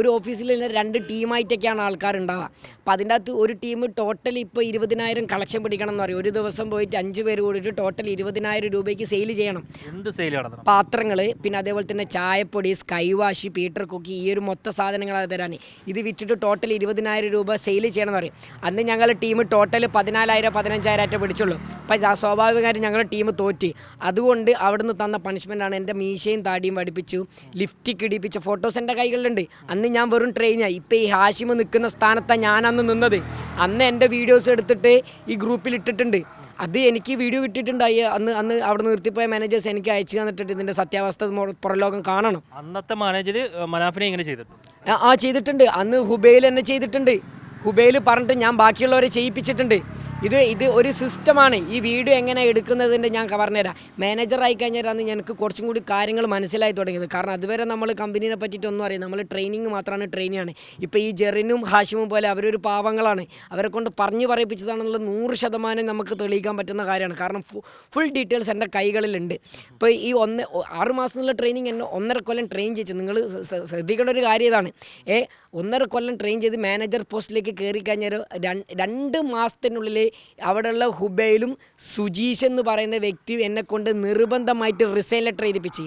ഒരു ഓഫീസിൽ തന്നെ രണ്ട് ടീമായിട്ടൊക്കെയാണ് ആൾക്കാരുണ്ടാവുക. അപ്പോൾ അതിന്റെ അകത്ത് ഒരു ടീം ടോട്ടൽ ഇപ്പോൾ ഇരുപതിനായിരം കളക്ഷൻ പിടിക്കണം എന്ന് പറയും. ഒരു ദിവസം പോയിട്ട് അഞ്ച് പേര് കൂടിയിട്ട് ടോട്ടൽ ഇരുപതിനായിരം രൂപയ്ക്ക് സെയിൽ ചെയ്യണം. എന്ത് സെയിൽ നടത്തണം? പാത്രങ്ങൾ പിന്നെ അതേപോലെ തന്നെ ചായപ്പൊടി സ്കൈ വാഷ് പീറ്റർ കുക്കി ഈ ഒരു മൊത്ത സാധനങ്ങൾ തരാൻ ഇത് വിറ്റിട്ട് ടോട്ടൽ ഇരുപതിനായിരം രൂപ സെയിൽ ചെയ്യണം എന്ന് പറയും. അന്ന് ഞങ്ങൾ ടീം ടോട്ടൽ പതിനാലായിരം പതിനഞ്ചായിരം ആയിട്ട് പിടിച്ചുള്ളൂ. അപ്പം ആ സ്വാഭാവികമായിട്ട് ഞങ്ങളുടെ ടീം തോറ്റ്. അതുകൊണ്ട് അവിടുന്ന് തന്ന പണിഷ്മെന്റാണ് എന്റെ മീശയും താടിയും പഠിപ്പിച്ചു ലിഫ്റ്റ് കിടിപ്പിച്ച. ഫോട്ടോസ് എന്റെ കൈകളിലുണ്ട്. അന്ന് ഞാൻ വെറും ട്രെയിനായി ഇപ്പം ഈ ഹാഷിമ് നിൽക്കുന്ന സ്ഥാനത്താണ് ഞാൻ അന്ന് നിന്നത്. അന്ന് എന്റെ വീഡിയോസ് എടുത്തിട്ട് ഈ ഗ്രൂപ്പിൽ ഇട്ടിട്ടുണ്ട്. അത് എനിക്ക് വീഡിയോ കിട്ടിയിട്ടുണ്ടായി അന്ന് അന്ന് അവിടെ നിർത്തിപ്പോയ മാനേജേഴ്സ് എനിക്ക് അയച്ചു തന്നിട്ടുണ്ട്. ഇതിന്റെ സത്യാവസ്ഥ പുറലോകം കാണണം. അന്നത്തെ മാനേജർ മനാഫിനെ ഇങ്ങനെ ചെയ്തിട്ടുണ്ട്. ആ- ചെയ്തിട്ടുണ്ട്. അന്ന് ഹുബൈൽ എന്നെ ചെയ്തിട്ടുണ്ട്. ഹുബൈൽ പറഞ്ഞിട്ട് ഞാൻ ബാക്കിയുള്ളവരെ ചെയ്യിപ്പിച്ചിട്ടുണ്ട്. ഇത് ഇത് ഒരു സിസ്റ്റമാണ്. ഈ വീഡിയോ എങ്ങനെ എടുക്കുന്നതിന്റെ ഞാൻ പറഞ്ഞുതരാം. മാനേജർ ആയി കഴിഞ്ഞാലാണ് ഞങ്ങൾക്ക് കുറച്ചും കൂടി കാര്യങ്ങൾ മനസ്സിലായി തുടങ്ങിയത്. കാരണം അതുവരെ നമ്മൾ കമ്പനീനെ പറ്റിയിട്ടൊന്നും അറിയാം നമ്മൾ ട്രെയിനിങ് മാത്രമാണ് ട്രെയിനിയാണ് ഇപ്പോൾ ഈ ജെറിനും ഹാഷിമും പോലെ അവരൊരു പാവങ്ങളാണ്. അവരെ കൊണ്ട് പറഞ്ഞു പറയിപ്പിച്ചതാണെന്നുള്ള നൂറ് ശതമാനം നമുക്ക് തെളിയിക്കാൻ പറ്റുന്ന കാര്യമാണ്. കാരണം ഫുൾ ഡീറ്റെയിൽസ് എന്റെ കൈകളിലുണ്ട്. ഇപ്പോൾ ഈ ഒന്ന് ആറ് മാസത്തിനുള്ള ട്രെയിനിങ് എന്നെ ഒന്നര കൊല്ലം ട്രെയിൻ ചെയ്ത് നിങ്ങൾ ശ്രദ്ധിക്കേണ്ട ഒരു കാര്യം ഇതാണ്. ഏ ഒന്നര കൊല്ലം ട്രെയിൻ ചെയ്ത് മാനേജർ പോസ്റ്റിലേക്ക് കയറി കഴിഞ്ഞാൽ രണ്ട് മാസത്തിനുള്ളിൽ അവിടെയുള്ള ഹുബയിലും സുജീഷ് എന്ന് പറയുന്ന വ്യക്തി എന്നെ കൊണ്ട് നിർബന്ധമായിട്ട് റിസൈൻ ലെറ്റർ എഴുതിപ്പിച്ച്.